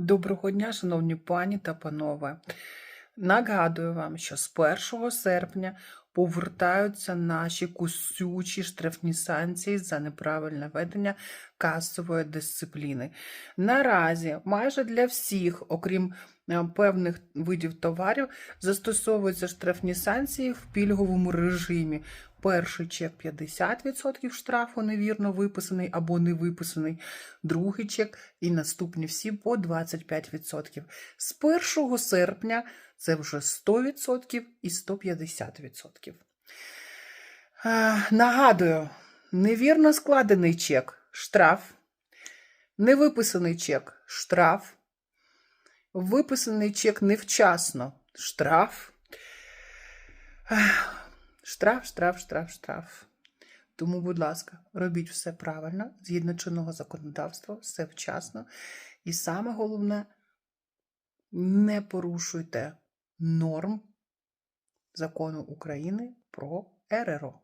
Доброго дня, шановні пані та панове. Нагадую вам, що з 1 серпня повертаються наші кусючі штрафні санкції за неправильне ведення касової дисципліни. Наразі майже для всіх, окрім е, певних видів товарів, застосовуються штрафні санкції в пільговому режимі. Перший чек 50% штрафу невірно виписаний або не виписаний, другий чек і наступні всі по 25%. З 1 серпня це вже 100% і 150%. Е, Нагадую, невірно складений чек штраф, невиписаний чек штраф, виписаний чек невчасно штраф. Штраф, штраф, штраф, штраф. Тому, будь ласка, робіть все правильно, згідно чинного законодавства, все вчасно. І саме головне, не порушуйте норм закону України про РРО.